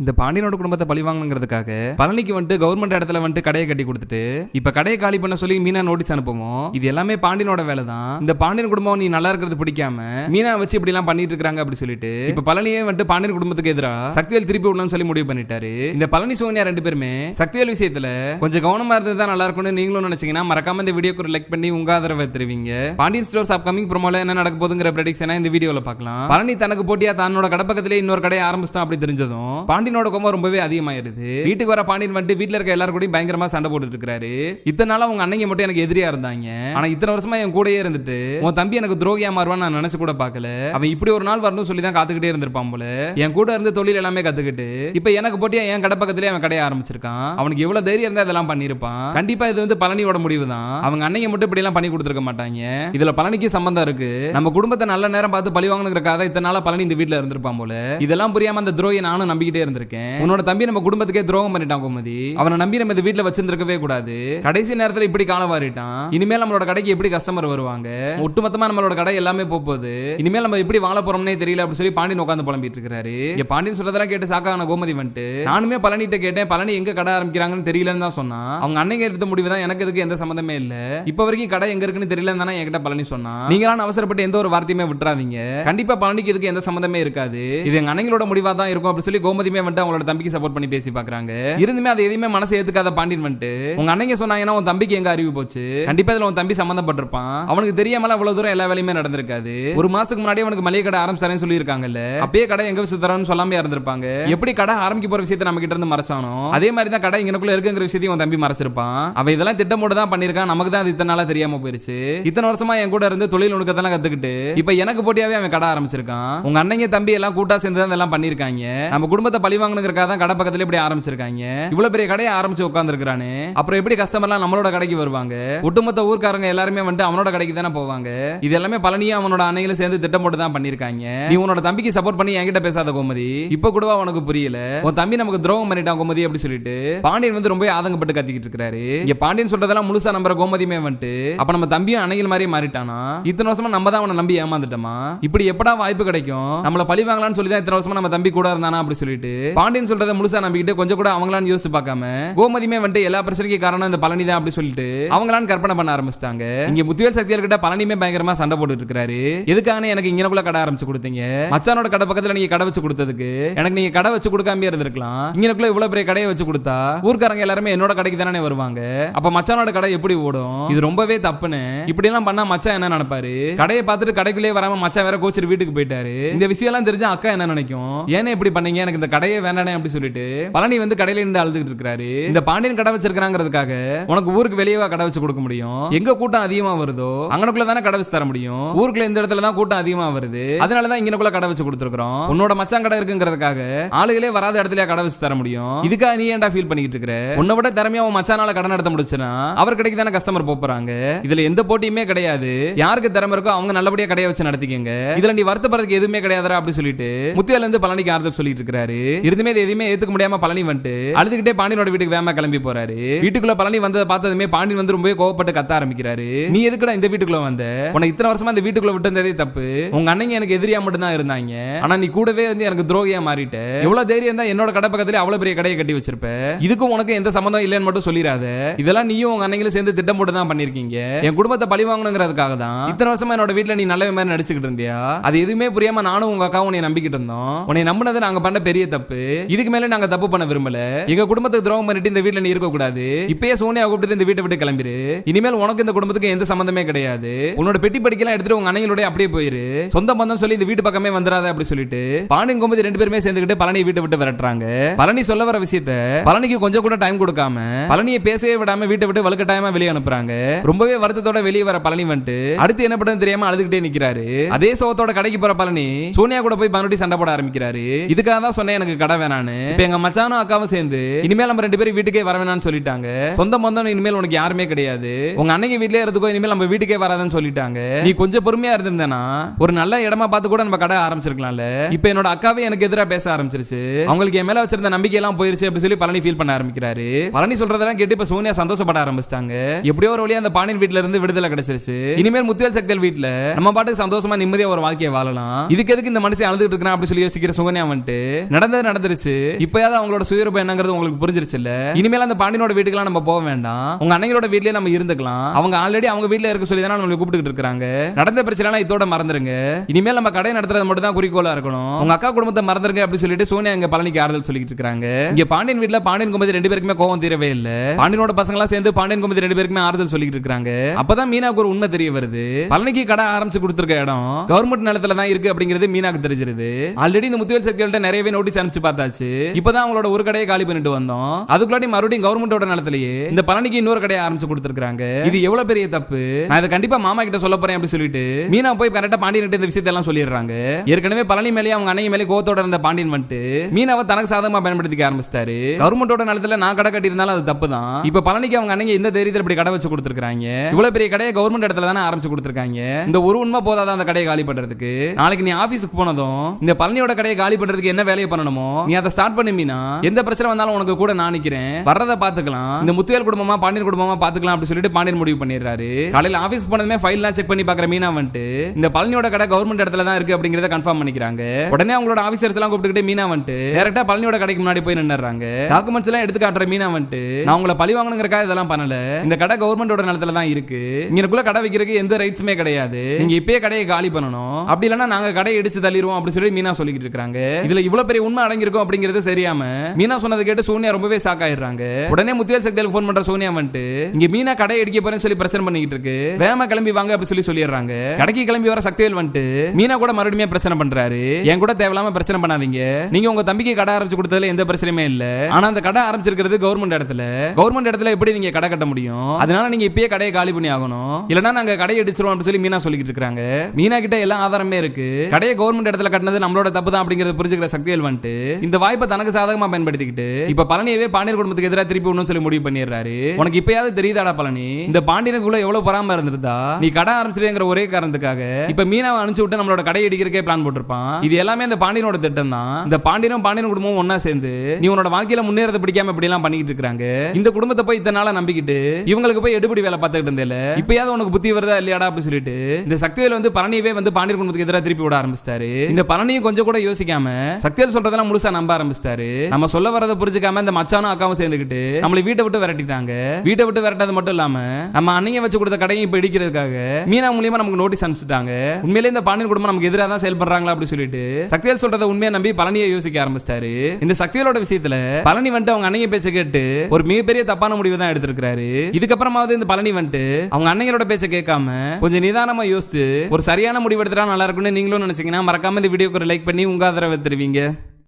இந்த பாண்டியனோட குடும்பத்தை பழி வாங்கணுங்கிறதுக்காக பழனிக்கு வந்துட்டு கவர்மெண்ட் இடத்துல வந்துட்டு கடையை கட்டி கொடுத்துட்டு இப்ப கடையை காலி பண்ண சொல்லி மீனா நோட்டீஸ் அனுப்புவோம். இது எல்லாமே பாண்டியனோட வேலை தான் இந்த பாண்டியன் குடும்பம் நீ நல்லா இருக்கிறது பிடிக்காம மீனா வச்சு இப்படி எல்லாம் பண்ணிட்டு இருக்காங்க அப்படி சொல்லிட்டு இப்ப பழனியே வந்துட்டு பாண்டியன் குடும்பத்துக்கு எதிரா சக்திவேல் திருப்பி விடணும்னு சொல்லி முடிவு பண்ணிட்டாரு. இந்த பழனி சோனியா ரெண்டு பேருமே சக்திவேல் விஷயத்துல கொஞ்சம் கவனமா இருந்தது தான் நல்லா இருக்கும்னு நீங்களும் நினைச்சீங்கன்னா மறக்காம இந்த வீடியோக்கு லைக் பண்ணி உங்க ஆதரவை தெரிவிங்க. பாண்டியன் ஸ்டோர்ஸ் அப்கமிங் ப்ரோமோல என்ன நடக்க போதுங்கிற ப்ரெடிக்ஷனை இந்த வீடியோல பார்க்கலாம். பழனி தனக்கு போட்டியா தன்னோட கடப்பக்கத்திலே இன்னொரு கடையை ஆரம்பிச்சிட்டான் அப்படி தெரிஞ்சதும் பாண்டியனோட கோபம் ரொம்பவே அதிகமாயிருது. வீட்டுக்கு வர பாண்டியன் வந்துட்டு வீட்டுல இருக்க எல்லாரும் கூட பயங்கரமா சண்டை போட்டுட்டு இருக்காரு. இத்தனை நாள் அவங்க அன்னைக்கு மட்டும் எனக்கு எதிரியா இருந்தாங்க. ஆனா இத்தனை வருஷமா என் கூடயே இருந்துட்டு உன் தம்பி எனக்கு துரோகியா மாறுவான்னு நான் நினைச்சு கூட பாக்கல அவன் இப்படி ஒரு நாள் வரணும்னு சொல்லி தான் காத்துக்கிட்டே இருந்திருப்பான் போல. என் கூட இருந்து தொழில் எல்லாமே கத்துக்கிட்டு இப்ப எனக்கு போட்டியா என் கடை பக்கத்துலயே அவன் கடையை ஆரம்பிச்சிருக்கான். அவனுக்கு எவ்வளவு தைரியம் இருந்தா இதெல்லாம் பண்ணிருப்பான் கண்டிப்பா இது வந்து பழனியோட முடிவு தான். அவங்க அன்னைக்கு மட்டும் இப்படி எல்லாம் பண்ணி கொடுத்துருக்க மாட்டாங்க. இதுல பழனிக்கு சம்பந்தம் இருக்கு. நம்ம குடும்பத்தை நல்ல நேரம் பார்த்து பழி வாங்கணுங்கிறக்காக இத்தனை நாள பழனி இந்த வீட்டுல இருந்திருப்பான் போல. இதெல்லாம் புரியாம அந்த துரோகியை நானும் நம்பிக்கிட்டே இருந்திருக்கேன் உன்னோட தம்பி நம்ம குடும்பத்துக்கே துரோகம் பண்ணிட்டான் கோமதி. அவனை நம்பி நம்ம இந்த வீட்டுல வச்சிருந்திருக்கவே கூடாது. கடைசி நேரத்துல இப்படி காலம் வாரிட்டான். இனிமேல் நம்மளோட கடைக்கு எப்படி கஸ்டமர் வருவாங்க? ஒட்டுமொத்தமா நம்மளோட கடை எல்லாமே போகுது இனிமேல் நம்ம எப்படி வாழ போறோம்னே தெரியல அப்படின்னு சொல்லி பாண்டியன் உட்காந்து புலம்பிட்டு இருக்காரு இங்க பாண்டியன் சொல்றதெல்லாம் கேட்டு சாக்கான கோமதி வந்துட்டு நானுமே பழனிட்ட கேட்டேன். பழனி எங்க கடை ஆரம்பிக்கிறாங்கன்னு தெரியலன்னு தான் சொன்னான் அவங்க அன்னைக்கு எடுத்த முடிவு தான் எனக்கு இதுக்கு எந்த சம்மந்தமே இல்ல. இப்ப வரைக்கும் கடை எங்க இருக்குன்னு தெரியலன்னு தானே என்கிட்ட பழனி சொன்னான் நீங்களான அவசரப்பட்டு எந்த ஒரு வார்த்தையுமே விட்டுறாதீங்க. கண்டிப்பா பழனிக்கு இதுக்கு எந்த சம்மந்தமே இருக்காது. இது எங்க அன்னைங்களோட முடிவா தான் இருக்கும் அப்படின்னு சொல்லி கோமதியுமே வந்துட்டு அவங்களோட தம்பிக்கு சப்போர்ட் பண்ணி பேசி பாக்குறாங்க இருந்துமே அதை எதையுமே மனசு ஏத்துக்காத பாண்டியன் வந்துட்டு உங்க அண்ணங்க சொன்னாங்கன்னா உன் தம்பிக்கு எங்க அறிவு போச்சு? கண்டிப்பா இதுல உன் தம்பி சம்பந்தப்பட்டிருப்பான் அவனுக்கு தெரியாமல அவ்வளவு தூரம் எல்லா வேலையுமே நடந்திருக்காது. ஒரு மாசத்துக்கு முன்னாடி அவனுக்கு மளிகை கடை ஆரம்பிச்சாரேன்னு சொல்லியிருக்காங்கல்ல? அப்பயே கடை எங்க வச்சு தரோம்னு சொல்லாம இருந்திருப்பாங்க. எப்படி கடை ஆரம்பிக்க போற விஷயத்தை நம்ம கிட்ட இருந்து மறைச்சானோ அதே மாதிரி தான் கடை இங்கனக்குள்ள இருக்குங்கிற விஷயத்தையும் உன் தம்பி மறைச்சிருப்பான். அவன் இதெல்லாம் திட்டம் போட்டு தான் பண்ணிருக்கான் நமக்கு தான் அது இத்தனை நாளா தெரியாம போயிருச்சு. இத்தனை வருஷமா என் கூட இருந்து தொழில் நுணுக்கத்தெல்லாம் கத்துக்கிட்டு இப்ப எனக்கு போட்டியாவே அவன் கடை ஆரம்பிச்சிருக்கான். உங்க அண்ணங்க தம்பி எல்லாம் கூட்டா சேர்ந்து தான் இதெல்லாம் பண்ணிருக்காங்க நம்ம குடும்பத்தை பழி வாங்கணுங்கிறக்காக தான் கடை பக்கத்துல இப்படி ஆரம்பிச்சிருக்காங்க. இவ்வளவு பெரிய கடையை ஆரம்பிச்சு உட்காந்துருக்கானு அப்புறம் எப்படி கஸ்டமர்லாம் நம்மளோட கடைக்கு வருவாங்க? ஒட்டுமொத்த ஊர்க்காரங்க எல்லாருமே வந்துட்டு அவனோட கடைக்கு தானே போவாங்க? இது எல்லாமே பழனியும் அவனோட அன்னைகளும் சேர்ந்து திட்டம் போட்டு தான் பண்ணிருக்காங்க. நீ உன்னோட தம்பிக்கு சப்போர்ட் பண்ணி என்கிட்ட பேசாத கோமதி. இப்ப கூடவா உனக்கு புரியல. உன் தம்பி நமக்கு துரோகம் பண்ணிட்டான் கோமதி அப்படி சொல்லிட்டு பாண்டியன் வந்து ரொம்ப ஆதங்கப்பட்டு கத்திக்கிட்டு இருக்காரு. இங்க பாண்டியன் சொல்றதெல்லாம் முழுசா நம்புற கோமதியுமே வந்துட்டு அப்ப நம்ம தம்பியும் அணையில் மாதிரியே மாறிட்டானா? இத்தனை வருஷமா நம்ம தான் அவனை நம்பி ஏமாந்துட்டோமா? இப்படி எப்படா வாய்ப்பு கிடைக்கும்? நம்மள பழி வாங்கலாம்னு சொல்லி தான் இத்தனை வருஷமா நம்ம தம்பி கூட இருந்தானா அப்படி சொல்லிட்டு பாண்டியன் சொல்றதை முழுசா நம்பிக்கிட்டு கொஞ்சம் கூட அவங்களான்னு யோசிச்சு பார்க்காம கோமதியுமே வந்துட்டு எல்லா பிரச்சனைக்கும் காரணம் இந்த பழனி தான் அப்படி சொல்லிட்டு அவங்களான்னு கற்பனை பண்ண ஆரம்பிச்சிட்டாங்க. இங்க முத்துவேல் சக்தியார் கிட்ட பழனியுமே பயங்கரமா சண்டை போட்டுட்டு இருக்காரு. எதுக்காக எனக்கு இங்கனக்குள்ள கடை ஆரம்பிச்சு கொடுத்தீங்க. மச்சானோட கடை பக்கத்துல நீங்க கடை வச்சு கொடுத்ததுக்கு எனக்கு நீங்க கடை வச்சு கொடுக்காம இருந்திருக்கலாம். இங்கனக்குள்ள இவ்வளவு பெரிய கடையை வச்சு கொடுத்தா ஊர்க்காரங்க எல்லாருமே என்னோட கடைக்கு தானே வருவாங்க. அப்ப மச்சானோட கடை எப்படி ஓடும்? இது ரொம்பவே தப்புன்னு. இப்படி எல்லாம் பண்ணா மச்சான் என்ன நினைப்பாரு? கடையை பார்த்துட்டு கடைக்குள்ளே வராம மச்சான் வேற கோச்சிட்டு வீட்டுக்கு போயிட்டாரு. இந்த விஷயம் எல்லாம் தெரிஞ்சா அக்கா என்ன நினைக்கும்? ஏன்னா இப்படி பண்ணீங்க? எனக்கு இந்த கடையே வேண்டானே அப்படி சொல்லிட்டு பழனி வந்து கடையில இருந்து அழுதுகிட்டு இருக்காரு இந்த பாண்டியன் கடை வச்சிருக்காங்கிறதுக்காக உனக்கு ஊருக்கு வெளியவா கடை வச்சு கொடுக்க முடியும். எங்க கூட்டம் அதிகமா வருதோ அங்கனக்குள்ள தானே கடை வச்சு தர முடியும். ஊருக்குள்ள இந்த இடத்துல தான் கூட்டம் அதிகமா வருது. அதனால தான் இங்கனக்குள்ள கடை வச்சு கொடுத்துருக்கோம் உன்னோட மச்சான் கடை இருக்குங்கிறதுக்காக ஆளுகளே வராத இடத்துல கடை வச்சு தர முடியும். இதுக்காக நீ ஏன்டா ஃபீல் பண்ணிக்கிட்டு இருக்கிற? உன்னை விட திறமையா உன் மச்சானால கடை நடத்த முடிச்சுனா அவர் கடைக்கு தானே கஸ்டமர் போறாங்க. இதுல எந்த போட்டியுமே கிடையாது. யாருக்கு திறமை இருக்கோ அவங்க நல்லபடியா கடையை வச்சு நடத்திக்கங்க. இதுல நீ வருத்தப்படுறதுக்கு எதுவுமே கிடையாதுடா அப்படி சொல்லிட்டு முத்தியால இருந்து பழனிக்கு ஆறுதல் சொல்லிட்டு இருக்காரு இருந்துமே இது எதுவுமே ஏத்துக்க முடியாம பழனி வந்துட்டு அழுதுகிட்டே பாண்டியனோட வீட்டுக்கு வேமா கிளம்பி போறாரு. வீட்டுக்குள்ள பழனி வந்ததை பார்த்ததுமே பாண்டியன் வந்து ரொம்பவே கோவப்பட்டு கத்த ஆரம்பிக்கிறாரு. நீ எதுக்குடா இந்த வீட்டுக்குள்ள வந்த? உன்னை இத்தனை வருஷமா இந்த வீட்டுக்குள்ள விட்டு வந்ததே தப்பு. உங்க அண்ணங்க எனக்கு எதிரியா மட்டும் தான் இருந்தாங்க. ஆனா நீ கூடவே வந்து எனக்கு துரோகியா மாறிட்ட. எவ்வளவு தைரியம் தான் என்னோட கடை பக்கத்துல அவ்வளவு பெரிய கடையை கட்டி வச்சிருப்ப. இதுக்கும் உனக்கு எந்த சம்மந்தம் இல்லைன்னு மட்டும் சொல்லிடாத. இதெல்லாம் நீயும் உங்க அண்ணங்களும் சேர்ந்து திட்டம் போட்டு தான் பண்ணிருக்கீங்க. என் குடும்பத்தை பழி வாங்கணுங்கிறதுக்காக தான் இத்தனை வருஷமா என்னோட வீட்டுல நீ நல்ல மாதிரி நடிச்சுக்கிட்டு இருந்தியா? அது எதுவுமே புரியாம நானும் உங்க அக்காவும் உன்னை நம்பிக்கிட்டு இருந்தோம். உன்னை நம்பினது நாங்க பண்ண பெரிய தப்பு. இதுக்கு மேல நாங்க தப்பு பண்ண விரும்பல. எங்க குடும்பத்துக்கு துரோகம் பண்ணிட்டு இந்த வீட்டுல நீ இருக்க கூடாது இப்பயே சோனியா கூப்பிட்டு இந்த வீட்டை விட்டு கிளம்பிரு. இனிமேல் உனக்கு இந்த குடும்பத்துக்கு எந்த சம்பந்தமே கிடையாது. உன்னோட பெட்டி படிக்கலாம் எடுத்துட்டு உங்க அணைகளோட அப்படியே போயிரு. சொந்த பந்தம் சொல்லி இந்த வீட்டு பக்கமே வந்துடாத அப்படி சொல்லிட்டு பாண்டியன் கோமதி ரெண்டு பேருமே சேர்ந்துக்கிட்டு பழனி வீட்டை விட்டு விரட்டுறாங்க. பழனி சொல்ல வர விஷயத்த பழனிக்கு கொஞ்சம் கூட டைம் கொடுக்காம பழனியை பேசவே விடாம வீட்டை விட்டு வலுக்கட்டாயமா வெளியே அனுப்புறாங்க. ரொம்பவே வருத்தத்தோட வெளியே வர பழனி வந்துட்டு அடுத்து என்ன பண்றது தெரியாம அழுதுகிட்டே நிக்கிறாரு. அதே சோகத்தோட கடைக்கு போற பழனி சோனியா கூட போய் மறுபடியும் சண்டை போட ஆரம்பிக்கிறாரு. இதுக்காக தான் சொன்னேன் எனக்கு கடை வேணான்னு. இப்போ எங்க மச்சானும் அக்காவும் சேர்ந்து இனிமேல் நம்ம ரெண்டு பேரும் வீட்டுக்கே வர வேணாம்னு சொல்லிட்டாங்க. சொந்த பந்தம் இனிமேல் உனக்கு யாருமே கிடையாது. உங்க அன்னைக்கு வீட்லயே இருந்துக்கோ இனிமேல் நம்ம வீட்டுக்கே வராதுன்னு சொல்லிட்டாங்க. நீ கொஞ்சம் பொறுமையா இருந்திருந்தேனா ஒரு நல்ல இடமா பார்த்து கூட நம்ம கடை ஆரம்பிச்சிருக்கலாம்ல. இப்ப என்னோட அக்காவே எனக்கு எதிராக பேச ஆரம்பிச்சிருச்சு. அவங்களுக்கு என் மேல வச்சிருந்த நம்பிக்கை எல்லாம் போயிருச்சு அப்படின்னு சொல்லி பழனி ஃபீல் பண்ண ஆரம்பிக்கிறாரு. பழனி சொல்றதெல்லாம் கேட்டு இப்ப சோனியா சந்தோஷப்பட ஆரம்பிச்சிட்டாங்க. எப்படியோ ஒரு வழியா அந்த பாண்டியன் வீட்ல இருந்து விடுதலை கிடைச்சிருச்சு. இனிமேல் முத்தியல் சக்தியல் வீட்ல நம்ம பாட்டுக்கு சந்தோஷமா நிம்மதியா ஒரு வாழ்க்கையை வாழலாம். இதுக்கு எதுக்கு இந்த மனுஷன் அழுதுட்டு இருக்கிறான் அப்படின்னு சொல்லி யோசிக்கிற சோனியா வந்துட்டு நடந்த நடந்தது நடந்துருச்சு. இப்பயாவது அவங்களோட சுயரூபம் என்னங்கிறது உங்களுக்கு புரிஞ்சிருச்சு இல்ல இனிமேல் அந்த பாண்டியனோட வீட்டுக்குலாம் நம்ம போக வேண்டாம். உங்க அன்னையோட வீட்லயே நம்ம இருந்துக்கலாம். அவங்க ஆல்ரெடி அவங்க வீட்ல இருக்க சொல்லி தானே நம்மளை கூப்பிட்டு இருக்காங்க நடந்த பிரச்சனை இதோட மறந்துருங்க. இனிமேல் நம்ம கடை நடத்துறது மட்டும் தான் குறிக்கோளா இருக்கணும். உங்க அக்கா குடும்பத்தை மறந்துருங்க அப்படின்னு சொல்லிட்டு சோனியா இங்க பழனிக்கு ஆறுதல் சொல்லிட்டு இருக்காங்க இங்க பாண்டியன் வீட்ல பாண்டியன் குமதி ரெண்டு பேருக்குமே கோவம் தீரவே இல்ல. பாண்டியனோட பசங்க எல்லாம் சேர்ந்து பாண்டியன் குமதி ரெண்டு பேருக்குமே ஆறுதல் சொல்லிட்டு இருக்காங்க அப்பதான் மீனாக்கு ஒரு உண்மை தெரிய வருது. பழனிக்கு கடை ஆரம்பிச்சு கொடுத்துருக்க இடம் கவர்மெண்ட் நிலத்துல தான் இருக்கு அப்படிங்கிறது மீனாக்கு தெரிஞ்சிருது. ஆல்ரெடி இந்த முத்துவேல் சக்திகள்ட்ட நிறையவே நோட்டீஸ் அனுப்பிச்சு பார்த்தாச்சு. இப்பதான் அவங்களோட ஒரு கடையை காலி பண்ணிட்டு வந்தோம். அதுக்குள்ளாடி மறுபடியும் கவர்மெண்டோட நிலத்திலேயே இந்த பழனிக்கு இன்னொரு கடையை ஆரம்பிச்சு கொடுத்துருக்காங்க இது எவ்வளவு பெரிய தப்பு? நான் இதை கண்டிப்பா மாமா கிட்ட சொல்ல போறேன் அப்படி சொல்லிட்டு மீனா போய் கரெக்டா பாண்டியன் கிட்ட இந்த விஷயத்தை எல்லாம் சொல்லிடுறாங்க. ஏற்கனவே பழனி மேலே அவங்க அன்னைக்கு மேலே கோத்தோட இருந்த பாண்டியன் வந்துட்டு மீனாவை தனக்கு சாதகமா பயன்படுத்திக்க ஆரம்பிச்சிட்டாரு. கவர்மெண்டோட நிலத்துல நான் கடை கட்டியிருந்தாலும் அது தப்பு தான் இப்ப பழனிக்கு அவங்க அன்னைக்கு இந்த தைரியத்தில் இப்படி கடை வச்சு கொடுத்துருக்காங்க இவ்வளவு பெரிய கடையை கவர்மெண்ட் இடத்துல தானே ஆரம்பிச்சு கொடுத்துருக்காங்க. இந்த ஒரு உண்மை போதாதான் அந்த கடையை காலி பண்றதுக்கு? நாளைக்கு நீ ஆபீஸ்க்கு போனதும் இந்த பழனியோட கடையை காலி பண்றதுக்கு என்ன வேலையை பண்ணணுமோ நீ அதை ஸ்டார்ட் பண்ணி மீனா. எந்த பிரச்சனை வந்தாலும் உனக்கு கூட நான் நிக்கிறேன். வர்றதை பாத்துக்கலாம் இந்த முத்துவேல் குடும்பமா பாண்டியன் குடும்பமா பாத்துக்கலாம் அப்படின்னு சொல்லிட்டு பாண்டியன் முடிவு பண்ணிடுறாரு. காலையில ஆபீஸ் போனதுமே ஃபைல்லாம் செக் பண்ணி பாக்குற மீனா வந்துட்டு இந்த பழனியோட கடை கவர்மெண்ட் இடத்துல தான் இருக்கு அப்படிங்கறத கன்ஃபார்ம் பண்ணிக்கிறாங்க. உடனே அவங்களோட ஆபீசர்ஸ் எல்லாம் கூப்பிட்டுக்கிட்டு மீனா வந்துட்டு டேரக்டா பழனியோட கடைக்கு முன்னாடி போய் நின்னுறாங்க டாக்குமெண்ட்ஸ் எல்லாம் எடுத்து காட்டுற மீனா வந்துட்டு நான் உங்களை பழி வாங்கணுங்கிறக்காக இதெல்லாம் பண்ணல. இந்த கடை கவர்மெண்டோட நிலத்துல தான் இருக்கு. இங்கனக்குள்ள கடை வைக்கிறதுக்கு எந்த ரைட்ஸுமே கிடையாது. நீங்க இப்பயே கடையை காலி பண்ணணும். அப்படி இல்லைன்னா நாங்க கடையை இடிச்சு தள்ளிடுவோம் அப்படின்னு சொல்லி மீனா சொல்லிக்கிட்டு இருக்காங்க. இதுல இவ்வளவு பெரிய உண்மை அடங்கியிருக்கும் அப்படிங்கிறது தெரியாம மீனா சொன்னதை கேட்டு சோனியா ரொம்பவே ஷாக் ஆயிடுறாங்க. உடனே முத்தியல் சக்தியால் ஃபோன் பண்ற சோனியா வந்துட்டு இங்க மீனா கடை அடிக்க போறேன்னு சொல்லி பிரச்சனை பண்ணிக்கிட்டு இருக்கு. வேகமா கிளம்பி வாங்க அப்படி சொல்லி சொல்லிடுறாங்க. கடைக்கு கிளம்பி வர சக்திவேல் வந்துட்டு மீனா கூட மறுபடியும் பிரச்சனை பண்றாரு. என் கூட தேவையில்லாம பிரச்சனை பண்ணாதீங்க. நீங்க உங்க தம்பிக்கு கடை ஆரம்பிச்சு கொடுத்ததுல எந்த பிரச்சனையுமே இல்ல. ஆனா அந்த கடை ஆரம்பிச்சிருக்கிறது கவர்மெண்ட் இடத்துல. கவர்மெண்ட் இடத்துல எப்படி நீங்க கடை கட்ட முடியும்? அதனால நீங்க இப்பயே கடையை காலி பண்ணி ஆகணும். இல்லனா நாங்க கடையை அடிச்சிருவோம் அப்படின்னு சொல்லி மீனா சொல்லிக்கிட்டு இருக்காங்க மீனா கிட்ட எல்லா ஆதாரமே இருக்கு. கடையை கவர்மெண்ட் இடத்துல கட்டினது நம்மளோட தப்பு தான் அப்படிங்கறத புரிஞ்சுக்கிற சக்திவேல் வந்துட்டு இந்த வாய்ப்பை தனக்கு சாதகமா பயன்படுத்திக்கிட்டு இப்ப பழனியவே பாண்டியர் குடும்பத்துக்கு எதிராக திருப்பி ஒண்ணும் சொல்லி முடிவு பண்ணிடுறாரு. உனக்கு இப்பயாவது தெரியுதாடா பழனி? இந்த பாண்டியனுக்குள்ள எவ்வளவு பராம இருந்திருந்தா? நீ கடை ஆரம்பிச்சிருங்கிற ஒரே காரணத்துக்காக இப்ப மீனாவை அனுப்பிச்சு விட்டு நம்மளோட கடை அடிக்கிறக்கே பிளான் போட்டிருப்பான். இது எல்லாமே இந்த பாண்டியனோட திட்டம் தான் இந்த பாண்டியனும் பாண்டியன் குடும்பமும் ஒண்ணா சேர்ந்து நீ உன்னோட வாழ்க்கையில முன்னேறத பிடிக்காம இப்படி எல்லாம் பண்ணிக்கிட்டு இருக்காங்க இந்த குடும்பத்தை போய் இத்தனை நாளா நம்பிக்கிட்டு இவங்களுக்கு போய் எடுபடி வேலை பார்த்துக்கிட்டு இருந்தேல இப்பயாவது உனக்கு புத்தி வருதா இல்லையாடா அப்படி சொல்லிட்டு இந்த சக்திவேல் வந்து பழனியவே வந்து பாண்டியர் குடும்பத்துக்கு எதிராக திருப்பி விட ஆரம்பிச்சிட்டாரு. இந்த பழனியும் கொஞ்சம் கூட யோசிக்காம சக்திவேல் சொல்றதெல்லாம் முழுசா நம்ப ஆரம்பிச்சிட்டாரு. நம்ம சொல்ல வரதை புரிஞ்சுக்காம இந்த மச்சானும் அக்காவும் சேர்ந்துக்கிட்டு நம்மளை வீட்டை விட்டு விரட்டிட்டாங்க. வீட்டை விட்டு விரட்டது மட்டும் இல்லாம நம்ம அன்னைங்க வச்சு கொடுத்த கடையும் இப்ப இடிக்கிறதுக்காக மீனா மூலியமா நமக்கு நோட்டீஸ் அனுப்பிச்சிட்டாங்க. உண்மையிலே இந்த பாண்டியன் குடும்பம் நமக்கு எதிராக தான் செயல்படுறாங்களா அப்படின்னு சொல்லிட்டு சக்திவேல் சொல்றதை உண்மையை நம்பி பழனியை யோசிக்க ஆரம்பிச்சிட்டாரு. இந்த சக்திவேலோட விஷயத்துல பழனி வந்துட்டு அவங்க அன்னைங்க பேச்சை கேட்டு ஒரு மிகப்பெரிய தப்பான முடிவு தான் எடுத்திருக்காரு இதுக்கப்புறமாவது இந்த பழனி வந்துட்டு அவங்க அன்னைங்களோட பேச்சை கேட்காம கொஞ்சம் நிதானமா யோசிச்சு ஒரு சரியான முடிவு எடுத்துட்டா நல்லா இருக்கும்னு நீங்களும் நினைச்சீங்கன்னா மறக்காம இந்த வீடியோக்கு ஒரு லைக் பண்ணி உங்க ஆதரவை தருவீங்க.